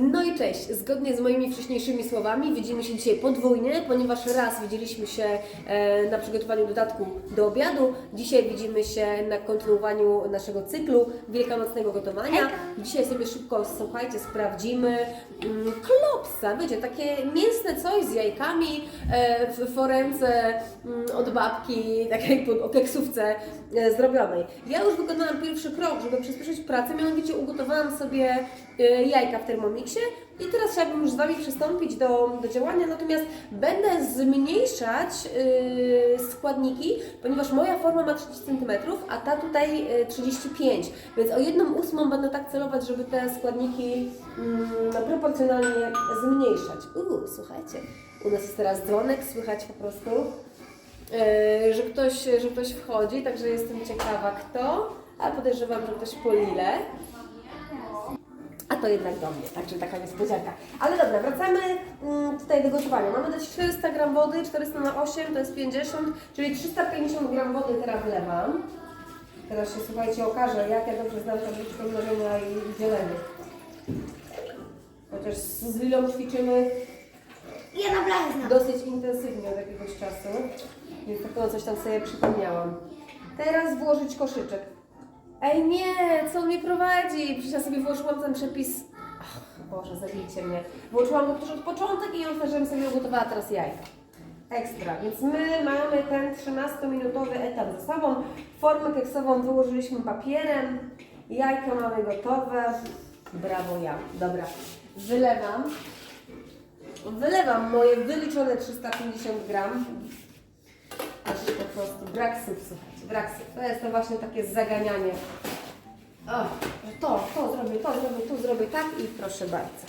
No i cześć. Zgodnie z moimi wcześniejszymi słowami widzimy się dzisiaj podwójnie, ponieważ raz widzieliśmy się e, na przygotowaniu dodatku do obiadu. Dzisiaj widzimy się na kontynuowaniu naszego cyklu wielkanocnego gotowania. Dzisiaj sobie szybko, słuchajcie, sprawdzimy mm, klopsa, wiecie, takie mięsne coś z jajkami e, w foremce mm, od babki, takiej po- o keksówce e, zrobionej. Ja już wykonałam pierwszy krok, żeby przyspieszyć pracę, mianowicie ugotowałam sobie jajka w Thermomixie i teraz chciałabym już z Wami przystąpić do, do działania, natomiast będę zmniejszać e, składniki, ponieważ moja forma ma 30 cm, a ta tutaj e, 35, więc o jedną ósmą będę tak celować, żeby te składniki no, proporcjonalnie zmniejszać. Uuu, słuchajcie, u nas jest teraz dzwonek, słychać po prostu. E, że ktoś, że ktoś wchodzi, także jestem ciekawa kto, a podejrzewam, że ktoś po Lile. A to jednak do mnie, także taka niespodzianka. Ale dobra, wracamy mm, tutaj do gotowania. Mamy dać 400 gram wody, 400 na 8 to jest 50, czyli 350 gram wody teraz wlewam. Teraz się słuchajcie okaże, jak ja dobrze znam tabliczkę mnożenia i dzielenia. Chociaż z Lilą ćwiczymy Ja na blachę znam. dosyć intensywnie od jakiegoś czasu, więc tylko coś tam sobie przypomniałam. Teraz włożyć koszyczek. Ej nie, co on mnie prowadzi? Przecież ja sobie włożyłam ten przepis... Ach, Boże, zabijcie mnie. Włożyłam go też od początek i żebym sobie ugotowała teraz jajka. Ekstra, więc my mamy ten 13-minutowy etap ze sobą. Formę keksową wyłożyliśmy papierem, jajka mamy gotowe. Brawo ja. Dobra, wylewam. Wylewam moje wyliczone 350 gram. Aż po prostu brak syp, słuchajcie, brak syp. To jest to właśnie takie zaganianie. O, to, to zrobię, to zrobię, tu zrobię tak i proszę bardzo.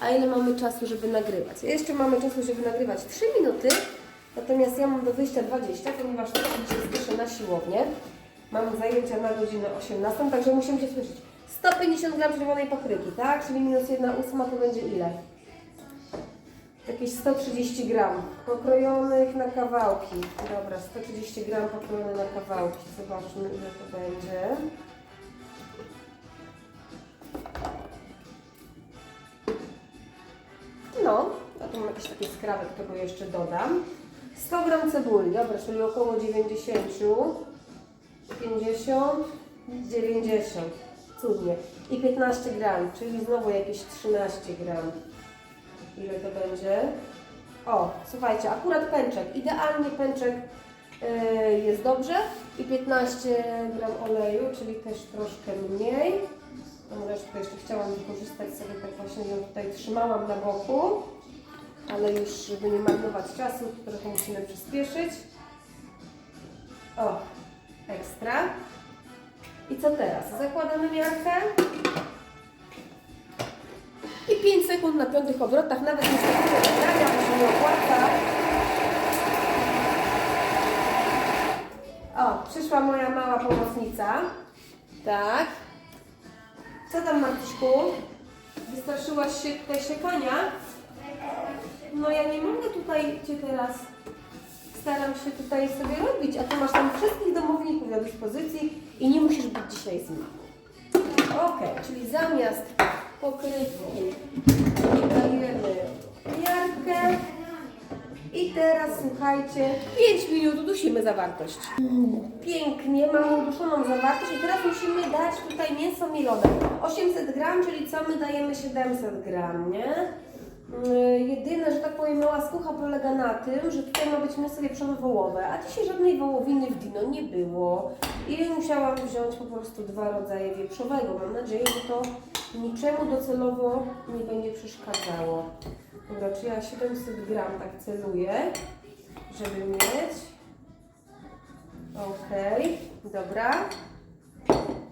A ile mamy czasu, żeby nagrywać? Jeszcze mamy czasu, żeby nagrywać 3 minuty, natomiast ja mam do wyjścia 20, ponieważ też dzisiaj spieszę na siłownię. Mam zajęcia na godzinę 18, także musimy się słyszeć. 150 gram czerwonej papryki, tak? Czyli minus 1 ósma to będzie ile? Jakieś 130 gram pokrojonych na kawałki. Dobra, 130 gram pokrojone na kawałki. Zobaczmy, ile to będzie. No, a tu mam jakiś taki skrawek, którego jeszcze dodam. 100 gram cebuli, dobra, czyli około 90, 50, 90. Cudnie. I 15 gram, czyli znowu jakieś 13 gram. Ile to będzie? O, słuchajcie, akurat pęczek. Idealnie pęczek yy, jest dobrze. I 15 gram oleju, czyli też troszkę mniej. Tą resztkę jeszcze chciałam wykorzystać sobie, tak właśnie ją tutaj trzymałam na boku. Ale już, żeby nie marnować czasu, to trochę musimy przyspieszyć. O, ekstra. I co teraz? Zakładamy miarkę. I 5 sekund na piątych obrotach, nawet nie startuję nagrania, bo się opłaca. O, przyszła moja mała pomocnica. Tak. Co tam, Martyszku? Wystraszyłaś się tutaj siekania? No ja nie mogę tutaj Cię teraz... Staram się tutaj sobie robić, a Ty masz tam wszystkich domowników do dyspozycji i nie musisz być dzisiaj z nimi. Okej, czyli zamiast pokrywki dodajemy miarkę i teraz słuchajcie, 5 minut udusimy zawartość. Pięknie, mamy uduszoną zawartość i teraz musimy dać tutaj mięso mielone. 800 gram, czyli co my dajemy 700 gram, nie? Yy, Jedyne, że tak powiem, mała skucha polega na tym, że tutaj ma być mięso wieprzowe wołowe, a dzisiaj żadnej wołowiny w dino nie było. I musiałam wziąć po prostu dwa rodzaje wieprzowego. Mam nadzieję, że to niczemu docelowo nie będzie przeszkadzało. Dobra, czy ja 700 gram tak celuję, żeby mieć. Okej, dobra.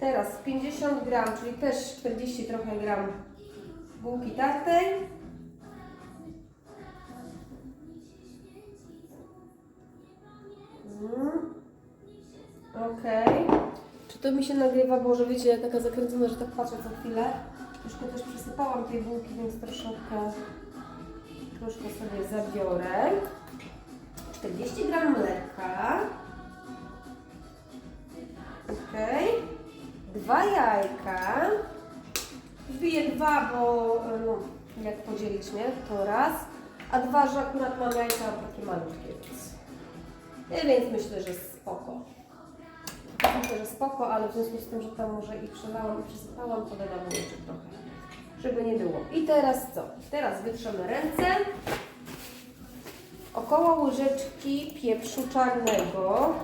Teraz 50 gram, czyli też 40 trochę gram bułki tartej. Mm. Okej. Czy to mi się nagrywa, bo że wiecie, taka zakręcona, że tak patrzę co chwilę. Troszkę też przysypałam tej bułki, więc troszeczkę, troszkę sobie zabiorę. 40 gram mleka. Okej. Dwa jajka. Wbiję dwa, bo e, no, jak podzielić, nie? To raz. A dwa, że akurat mam jajka takie malutkie, więc, więc myślę, że spoko. Że spoko, ale w związku z tym, że tam może i przelałam i przysypałam, to dodam jeszcze trochę, żeby nie było. I teraz co? Teraz wytrzemy ręce. Około łyżeczki pieprzu czarnego.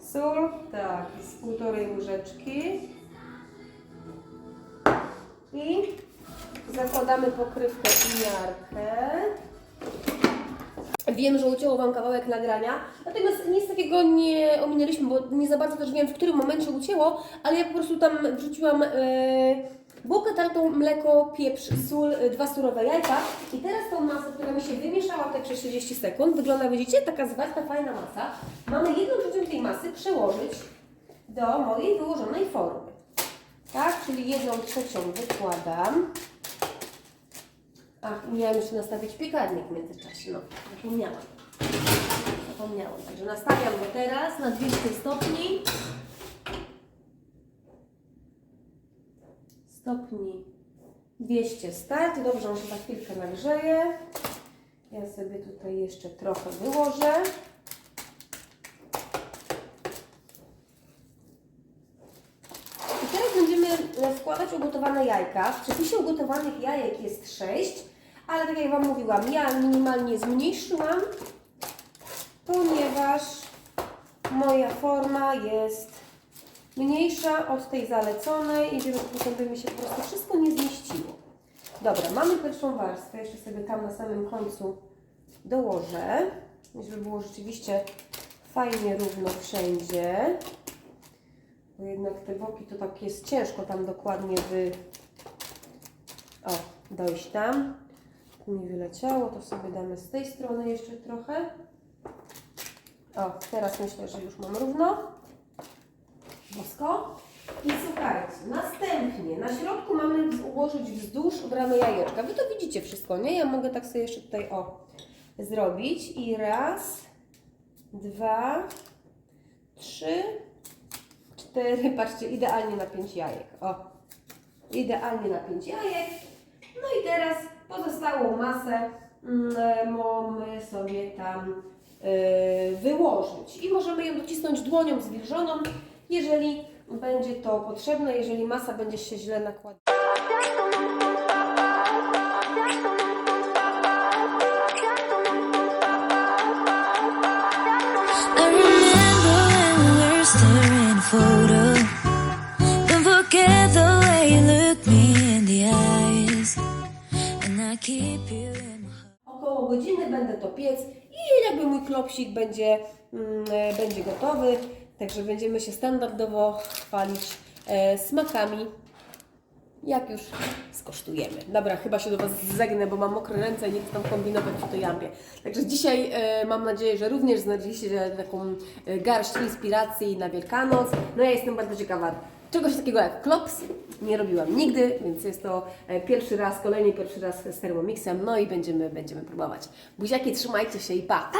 Sól, tak, z półtorej łyżeczki. I zakładamy pokrywkę i miarkę. Wiem, że ucięło Wam kawałek nagrania, natomiast nic takiego nie ominęliśmy, bo nie za bardzo też wiem, w którym momencie ucięło, ale ja po prostu tam wrzuciłam e, bułkę tartą, mleko, pieprz, sól, e, dwa surowe jajka i teraz tą masę, która mi się wymieszała tutaj przez 30 sekund, wygląda, widzicie, taka zwarta, fajna masa. Mamy jedną trzecią tej masy przełożyć do mojej wyłożonej formy. Tak, czyli jedną trzecią wykładam. I miałam jeszcze nastawić piekarnik w międzyczasie. No, zapomniałam. Zapomniałam. Także nastawiam go teraz na 200 stopni. Stopni 200 start. Dobrze, on się za chwilkę nagrzeje. Ja sobie tutaj jeszcze trochę wyłożę. I teraz będziemy wkładać ugotowane jajka. W przepisie ugotowanych jajek jest 6, ale tak jak Wam mówiłam, ja minimalnie zmniejszyłam, ponieważ moja forma jest mniejsza od tej zaleconej i żeby potem by mi się po prostu wszystko nie zmieściło. Dobra, mamy pierwszą warstwę, jeszcze sobie tam na samym końcu dołożę, żeby było rzeczywiście fajnie równo wszędzie. Bo jednak te boki to tak jest ciężko tam dokładnie wy... O, dojść tam. Mi wyleciało, to sobie damy z tej strony jeszcze trochę. O, teraz myślę, że już mam równo. Bosko. I słuchajcie, następnie na środku mamy ułożyć wzdłuż bramy jajeczka. Wy to widzicie wszystko, nie? Ja mogę tak sobie jeszcze tutaj, o, zrobić. I raz, dwa, trzy, cztery, patrzcie, idealnie na pięć jajek. O, idealnie na pięć jajek. No i teraz pozostałą masę mm, mamy sobie tam y, wyłożyć. I możemy ją docisnąć dłonią zwilżoną, jeżeli będzie to potrzebne, jeżeli masa będzie się źle nakładać. I remember when we were staring a photo. Będę to piec i jakby mój klopsik będzie, mm, e, będzie gotowy. Także będziemy się standardowo chwalić e, smakami, jak już skosztujemy. Dobra, chyba się do Was zegnę, bo mam mokre ręce i nie chcę tam kombinować przy tej jampie. Także dzisiaj e, mam nadzieję, że również znaleźliście taką garść inspiracji na Wielkanoc. No ja jestem bardzo ciekawa, czegoś takiego jak klops nie robiłam nigdy, więc jest to e, pierwszy raz, kolejny pierwszy raz z Thermomixem, no i będziemy, będziemy próbować. Buziaki, trzymajcie się i pa!